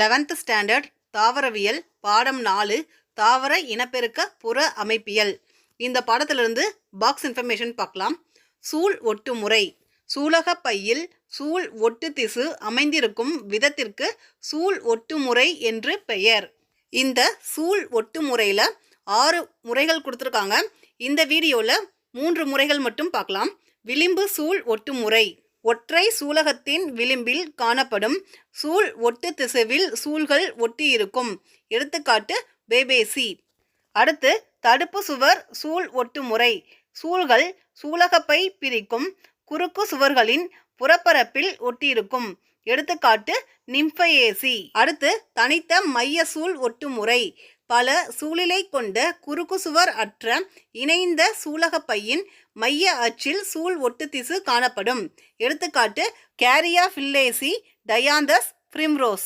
Eleventh standard தாவரவியல் பாடம் நாலு தாவர இனப்பெருக்க புற அமைப்பியல். இந்த பாடத்திலிருந்து பாக்ஸ் இன்ஃபர்மேஷன் பார்க்கலாம். சூழ் ஒட்டு முறை. சூலக பையில் சூழ் ஒட்டு திசு அமைந்திருக்கும் விதத்திற்கு சூழ் ஒட்டு முறை என்று பெயர். இந்த சூழ் ஒட்டு முறையில் ஆறு முறைகள் கொடுத்துருக்காங்க. இந்த வீடியோவில் மூன்று முறைகள் மட்டும் பார்க்கலாம். விளிம்பு சூழ் ஒட்டு முறை. ஒற்றை சூலகத்தின் விளிம்பில் காணப்படும் சூழ் ஒட்டு திசைவில் சூழ்கள் ஒட்டியிருக்கும். எடுத்துக்காட்டு பேபேசி அடுத்து தடுப்பு சுவர் சூழ் ஒட்டு முறை. சூழ்கள் சூலகப்பை பிரிக்கும் குறுக்கு சுவர்களின் புறப்பரப்பில் ஒட்டியிருக்கும். எடுத்துக்காட்டு நிம்ஃபயேசி அடுத்து தனித்த மைய சூழ் ஒட்டு முறை. பல சூழிலை கொண்ட குறுக்கு சுவர் அற்ற இணைந்த சூலகப்பையின் மைய அச்சில் சூழ் ஒட்டு திசு காணப்படும். எடுத்துக்காட்டு கேரியா ஃபில்லேசி டயாந்தஸ் பிரிம்ரோஸ்.